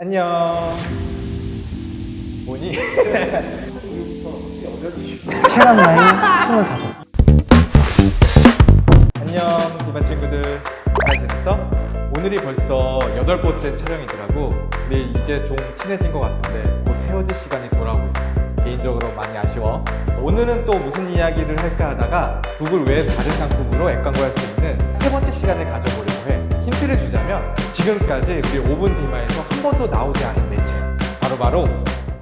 안녕. 뭐니? 체감 나이 25. 안녕, 기반 친구들. 잘 지냈어? 오늘이 벌써 여덟 번째 촬영이더라고. 근데 이제 좀 친해진 것 같은데 곧 헤어질 시간이 돌아오고 있어. 개인적으로 많이 아쉬워. 오늘은 또 무슨 이야기를 할까 하다가 구글 외에 다른 상품으로 앱 광고할 수 있는 세 번째 시간을 가져보려 고 해. 힌트를 주자면 지금까지 우리 5분 디마에서 한 번도 나오지 않은 매체. 바로 바로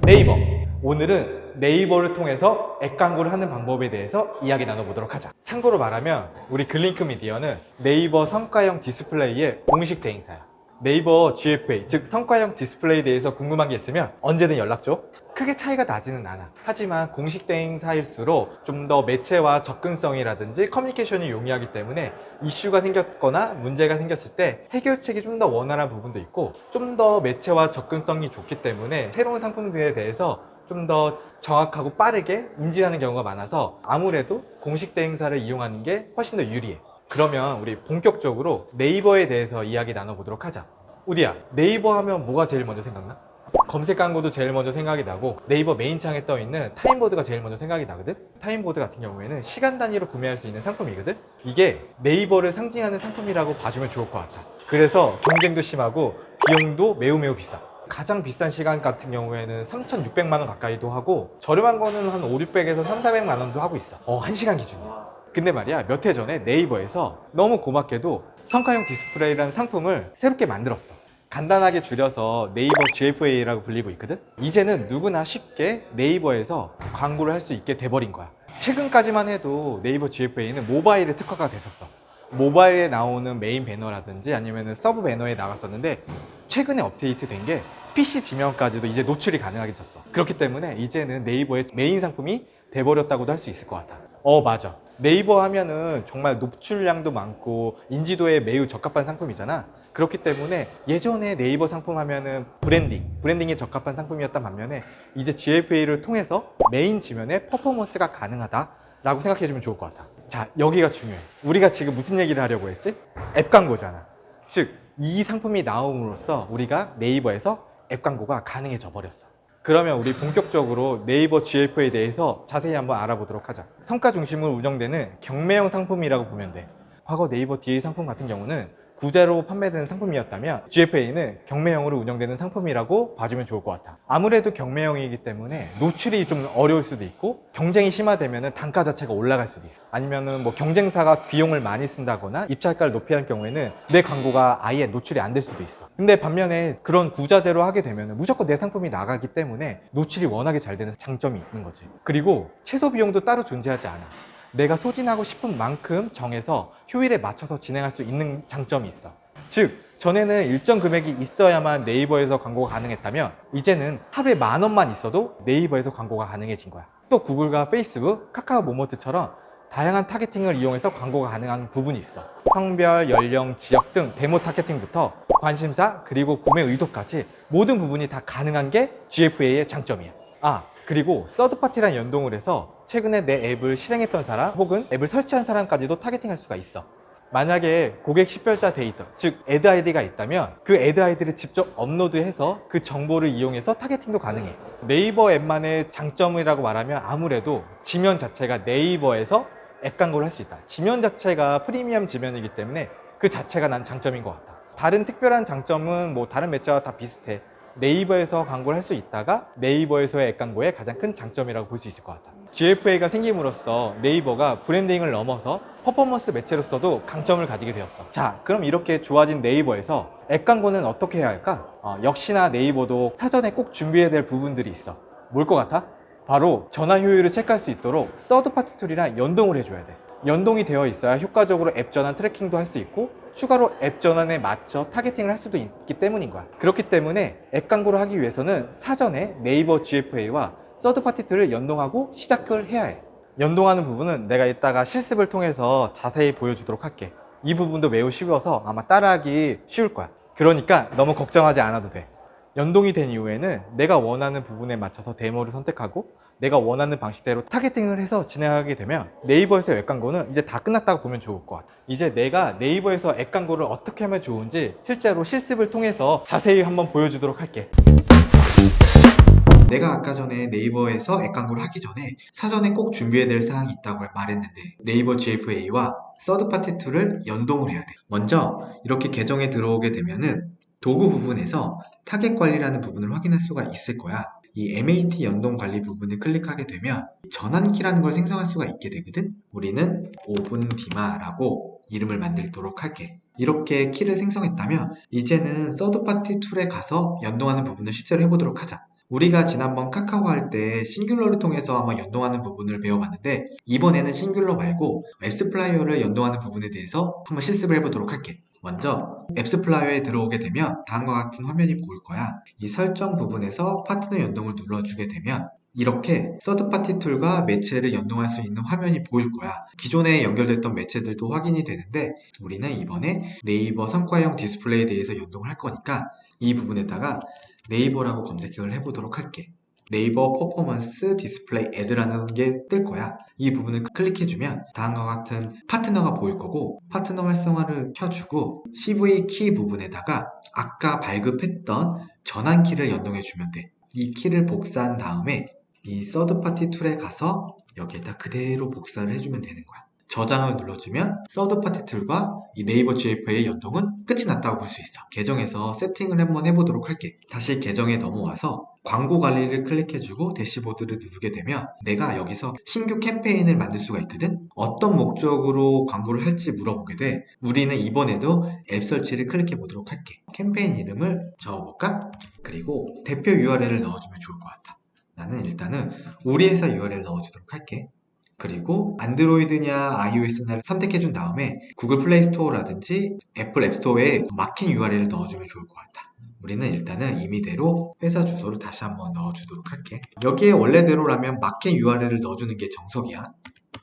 네이버. 오늘은 네이버를 통해서 앱 광고를 하는 방법에 대해서 이야기 나눠보도록 하자. 참고로 말하면 우리 글링크 미디어는 네이버 성과형 디스플레이의 공식 대행사야. 네이버 GFA, 즉 성과형 디스플레이에 대해서 궁금한 게 있으면 언제든 연락 줘. 크게 차이가 나지는 않아. 하지만 공식 대행사일수록 좀 더 매체와 접근성이라든지 커뮤니케이션이 용이하기 때문에 이슈가 생겼거나 문제가 생겼을 때 해결책이 좀 더 원활한 부분도 있고 좀 더 매체와 접근성이 좋기 때문에 새로운 상품들에 대해서 좀 더 정확하고 빠르게 인지하는 경우가 많아서 아무래도 공식 대행사를 이용하는 게 훨씬 더 유리해. 그러면 우리 본격적으로 네이버에 대해서 이야기 나눠보도록 하자. 우리야, 네이버 하면 뭐가 제일 먼저 생각나? 검색 광고도 제일 먼저 생각이 나고 네이버 메인 창에 떠 있는 타임보드가 제일 먼저 생각이 나거든. 타임보드 같은 경우에는 시간 단위로 구매할 수 있는 상품이거든. 이게 네이버를 상징하는 상품이라고 봐주면 좋을 것 같아. 그래서 경쟁도 심하고 비용도 매우 매우 비싸. 가장 비싼 시간 같은 경우에는 3,600만 원 가까이도 하고 저렴한 거는 한 5, 600에서 3, 400만 원도 하고 있어. 어, 1시간 기준이야. 근데 말이야 몇 해 전에 네이버에서 너무 고맙게도 성과형 디스플레이라는 상품을 새롭게 만들었어. 간단하게 줄여서 네이버 GFA라고 불리고 있거든? 이제는 누구나 쉽게 네이버에서 광고를 할 수 있게 돼버린 거야. 최근까지만 해도 네이버 GFA는 모바일에 특화가 됐었어. 모바일에 나오는 메인 배너라든지 아니면 서브 배너에 나갔었는데 최근에 업데이트 된 게 PC 지면까지도 이제 노출이 가능하게졌어. 그렇기 때문에 이제는 네이버의 메인 상품이 돼버렸다고도 할 수 있을 것 같아. 어 맞아 네이버 하면은 정말 노출량도 많고 인지도에 매우 적합한 상품이잖아. 그렇기 때문에 예전에 네이버 상품 하면은 브랜딩 브랜딩에 적합한 상품이었단 반면에 이제 GFA를 통해서 메인 지면에 퍼포먼스가 가능하다 라고 생각해 주면 좋을 것 같아. 자 여기가 중요해. 우리가 지금 무슨 얘기를 하려고 했지? 앱 광고잖아. 즉 이 상품이 나옴으로써 우리가 네이버에서 앱 광고가 가능해져 버렸어 그러면 우리 본격적으로 네이버 GF에 대해서 자세히 한번 알아보도록 하자. 성과 중심으로 운영되는 경매형 상품이라고 보면 돼. 과거 네이버 DA 상품 같은 경우는 구제로 판매되는 상품이었다면 GFA는 경매형으로 운영되는 상품이라고 봐주면 좋을 것 같아. 아무래도 경매형이기 때문에 노출이 좀 어려울 수도 있고 경쟁이 심화되면 단가 자체가 올라갈 수도 있어. 아니면은 뭐 경쟁사가 비용을 많이 쓴다거나 입찰가를 높이 할 경우에는 내 광고가 아예 노출이 안 될 수도 있어. 근데 반면에 그런 구자재로 하게 되면 무조건 내 상품이 나가기 때문에 노출이 워낙에 잘 되는 장점이 있는 거지. 그리고 최소 비용도 따로 존재하지 않아. 내가 소진하고 싶은 만큼 정해서 효율에 맞춰서 진행할 수 있는 장점이 있어. 즉, 전에는 일정 금액이 있어야만 네이버에서 광고가 가능했다면, 이제는 하루에 만 원만 있어도 네이버에서 광고가 가능해진 거야. 또 구글과 페이스북, 카카오 모모트처럼 다양한 타겟팅을 이용해서 광고가 가능한 부분이 있어. 성별, 연령, 지역 등 데모 타겟팅부터 관심사, 그리고 구매 의도까지 모든 부분이 다 가능한 게 GFA의 장점이야. 아, 그리고 서드파티랑 연동을 해서 최근에 내 앱을 실행했던 사람 혹은 앱을 설치한 사람까지도 타겟팅할 수가 있어. 만약에 고객 식별자 데이터, 즉 애드 아이디가 있다면 그 애드 아이디를 직접 업로드해서 그 정보를 이용해서 타겟팅도 가능해. 네이버 앱만의 장점이라고 말하면 아무래도 지면 자체가 네이버에서 앱 광고를 할 수 있다. 지면 자체가 프리미엄 지면이기 때문에 그 자체가 난 장점인 것 같다. 다른 특별한 장점은 뭐 다른 매체와 다 비슷해. 네이버에서 광고를 할 수 있다가 네이버에서의 앱 광고의 가장 큰 장점이라고 볼 수 있을 것 같아. GFA가 생김으로써 네이버가 브랜딩을 넘어서 퍼포먼스 매체로서도 강점을 가지게 되었어. 자, 그럼 이렇게 좋아진 네이버에서 앱 광고는 어떻게 해야 할까? 어, 역시나 네이버도 사전에 꼭 준비해야 될 부분들이 있어. 뭘 것 같아? 바로 전화 효율을 체크할 수 있도록 서드파티 툴이랑 연동을 해줘야 돼. 연동이 되어 있어야 효과적으로 앱 전환 트래킹도 할 수 있고 추가로 앱 전환에 맞춰 타겟팅을 할 수도 있기 때문인 거야. 그렇기 때문에 앱 광고를 하기 위해서는 사전에 네이버 GFA와 서드파티 툴을 연동하고 시작을 해야 해. 연동하는 부분은 내가 이따가 실습을 통해서 자세히 보여주도록 할게. 이 부분도 매우 쉬워서 아마 따라하기 쉬울 거야. 그러니까 너무 걱정하지 않아도 돼. 연동이 된 이후에는 내가 원하는 부분에 맞춰서 데모를 선택하고 내가 원하는 방식대로 타겟팅을 해서 진행하게 되면 네이버에서 웹 광고는 이제 다 끝났다고 보면 좋을 것 같아. 이제 내가 네이버에서 앱 광고를 어떻게 하면 좋은지 실제로 실습을 통해서 자세히 한번 보여주도록 할게. 내가 아까 전에 네이버에서 앱 광고를 하기 전에 사전에 꼭 준비해야 될 사항이 있다고 말했는데 네이버 GFA와 서드파티 툴을 연동을 해야 돼. 먼저 이렇게 계정에 들어오게 되면은 도구 부분에서 타겟 관리라는 부분을 확인할 수가 있을 거야. 이 MAT 연동 관리 부분을 클릭하게 되면 전환키라는 걸 생성할 수가 있게 되거든. 우리는 오븐 디마라고 이름을 만들도록 할게. 이렇게 키를 생성했다면 이제는 서드파티 툴에 가서 연동하는 부분을 실제로 해보도록 하자. 우리가 지난번 카카오 할 때 싱귤러를 통해서 한번 연동하는 부분을 배워봤는데 이번에는 싱귤러 말고 앱스플라이어를 연동하는 부분에 대해서 한번 실습을 해보도록 할게. 먼저 앱스플라이어에 들어오게 되면 다음과 같은 화면이 보일 거야. 이 설정 부분에서 파트너 연동을 눌러주게 되면 이렇게 서드파티 툴과 매체를 연동할 수 있는 화면이 보일 거야. 기존에 연결됐던 매체들도 확인이 되는데 우리는 이번에 네이버 성과형 디스플레이에 대해서 연동을 할 거니까 이 부분에다가 네이버라고 검색을 해보도록 할게. 네이버 퍼포먼스 디스플레이 애드라는 게 뜰 거야. 이 부분을 클릭해주면 다음과 같은 파트너가 보일 거고 파트너 활성화를 켜주고 CV 키 부분에다가 아까 발급했던 전환 키를 연동해주면 돼. 이 키를 복사한 다음에 이 서드 파티 툴에 가서 여기에다 그대로 복사를 해주면 되는 거야. 저장을 눌러주면 서드 파티 툴과 이 네이버 GFA의 연동은 끝이 났다고 볼 수 있어. 계정에서 세팅을 한번 해보도록 할게. 다시 계정에 넘어와서 광고 관리를 클릭해주고 대시보드를 누르게 되면 내가 여기서 신규 캠페인을 만들 수가 있거든? 어떤 목적으로 광고를 할지 물어보게 돼. 우리는 이번에도 앱 설치를 클릭해 보도록 할게. 캠페인 이름을 적어볼까? 그리고 대표 URL을 넣어주면 좋을 것 같아. 나는 일단은 우리 회사 URL 넣어주도록 할게. 그리고 안드로이드냐 iOS냐를 선택해 준 다음에 구글 플레이 스토어라든지 애플 앱스토어에 마킹 URL을 넣어주면 좋을 것 같아. 우리는 일단은 임의대로 회사 주소를 다시 한번 넣어주도록 할게. 여기에 원래대로라면 마킹 URL을 넣어주는 게 정석이야.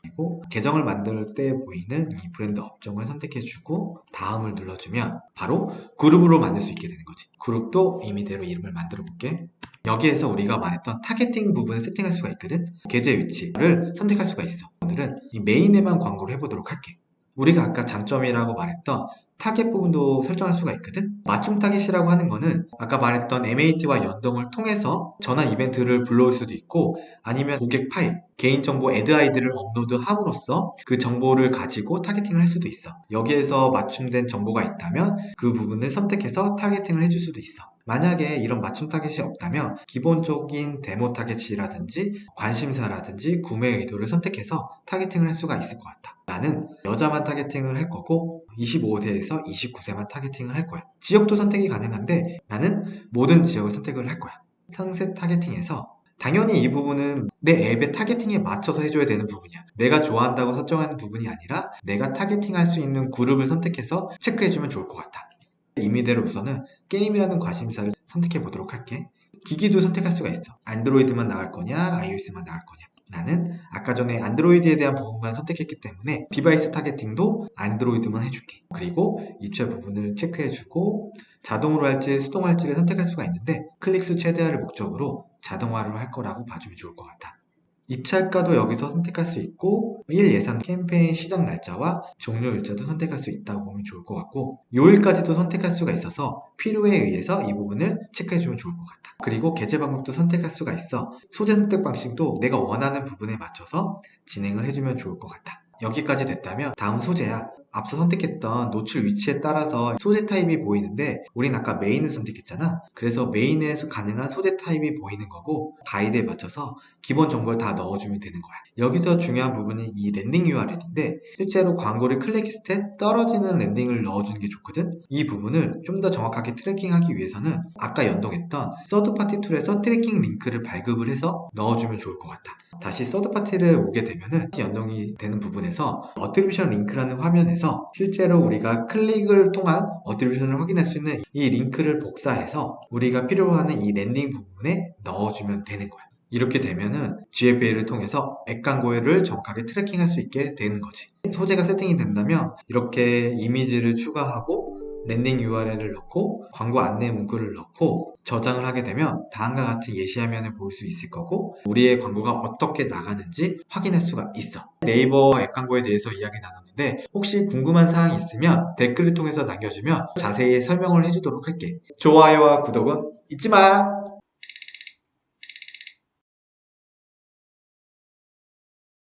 그리고 계정을 만들 때 보이는 이 브랜드 업종을 선택해주고 다음을 눌러주면 바로 그룹으로 만들 수 있게 되는 거지. 그룹도 임의대로 이름을 만들어 볼게. 여기에서 우리가 말했던 타겟팅 부분을 세팅할 수가 있거든. 계좌 위치를 선택할 수가 있어. 오늘은 이 메인에만 광고를 해보도록 할게. 우리가 아까 장점이라고 말했던 타겟 부분도 설정할 수가 있거든. 맞춤 타겟이라고 하는 거는 아까 말했던 MAT와 연동을 통해서 전환 이벤트를 불러올 수도 있고 아니면 고객 파일, 개인정보 애드 아이디를 업로드함으로써 그 정보를 가지고 타겟팅을 할 수도 있어. 여기에서 맞춤된 정보가 있다면 그 부분을 선택해서 타겟팅을 해줄 수도 있어. 만약에 이런 맞춤 타겟이 없다면 기본적인 데모 타겟이라든지 관심사라든지 구매 의도를 선택해서 타겟팅을 할 수가 있을 것 같아. 나는 여자만 타겟팅을 할 거고 25세에서 29세만 타겟팅을 할 거야. 지역도 선택이 가능한데 나는 모든 지역을 선택을 할 거야. 상세 타겟팅에서 당연히 이 부분은 내 앱의 타겟팅에 맞춰서 해줘야 되는 부분이야. 내가 좋아한다고 설정하는 부분이 아니라 내가 타겟팅할 수 있는 그룹을 선택해서 체크해주면 좋을 것 같아. 임의대로 우선은 게임이라는 관심사를 선택해 보도록 할게. 기기도 선택할 수가 있어. 안드로이드만 나갈 거냐, iOS만 나갈 거냐. 나는 아까 전에 안드로이드에 대한 부분만 선택했기 때문에 디바이스 타겟팅도 안드로이드만 해줄게. 그리고 입체 부분을 체크해주고 자동으로 할지 수동할지를 선택할 수가 있는데 클릭수 최대화를 목적으로 자동화를 할 거라고 봐주면 좋을 것 같아. 입찰가도 여기서 선택할 수 있고 1 예상 캠페인 시작 날짜와 종료 일자도 선택할 수 있다고 보면 좋을 것 같고 요일까지도 선택할 수가 있어서 필요에 의해서 이 부분을 체크해 주면 좋을 것 같아. 그리고 게재 방법도 선택할 수가 있어 소재 선택 방식도 내가 원하는 부분에 맞춰서 진행을 해주면 좋을 것 같아. 여기까지 됐다면 다음 소재야. 앞서 선택했던 노출 위치에 따라서 소재 타입이 보이는데 우린 아까 메인을 선택했잖아. 그래서 메인에서 가능한 소재 타입이 보이는 거고 가이드에 맞춰서 기본 정보를 다 넣어주면 되는 거야. 여기서 중요한 부분이 이 랜딩 URL인데 실제로 광고를 클릭했을 때 떨어지는 랜딩을 넣어주는 게 좋거든. 이 부분을 좀 더 정확하게 트래킹하기 위해서는 아까 연동했던 서드파티 툴에서 트래킹 링크를 발급을 해서 넣어주면 좋을 것 같아. 다시 서드파티를 오게 되면은 연동이 되는 부분 에서 어트리뷰션 링크라는 화면에서 실제로 우리가 클릭을 통한 어트리뷰션을 확인할 수 있는 이 링크를 복사해서 우리가 필요로 하는 이 랜딩 부분에 넣어주면 되는 거야. 이렇게 되면은 GFA를 통해서 앱 광고를 정확하게 트래킹할 수 있게 되는 거지. 소재가 세팅이 된다면 이렇게 이미지를 추가하고 랜딩 URL을 넣고 광고 안내 문구를 넣고 저장을 하게 되면 다음과 같은 예시 화면을 볼 수 있을 거고 우리의 광고가 어떻게 나가는지 확인할 수가 있어. 네이버 앱 광고에 대해서 이야기 나눴는데 혹시 궁금한 사항이 있으면 댓글을 통해서 남겨주면 자세히 설명을 해주도록 할게. 좋아요와 구독은 잊지 마!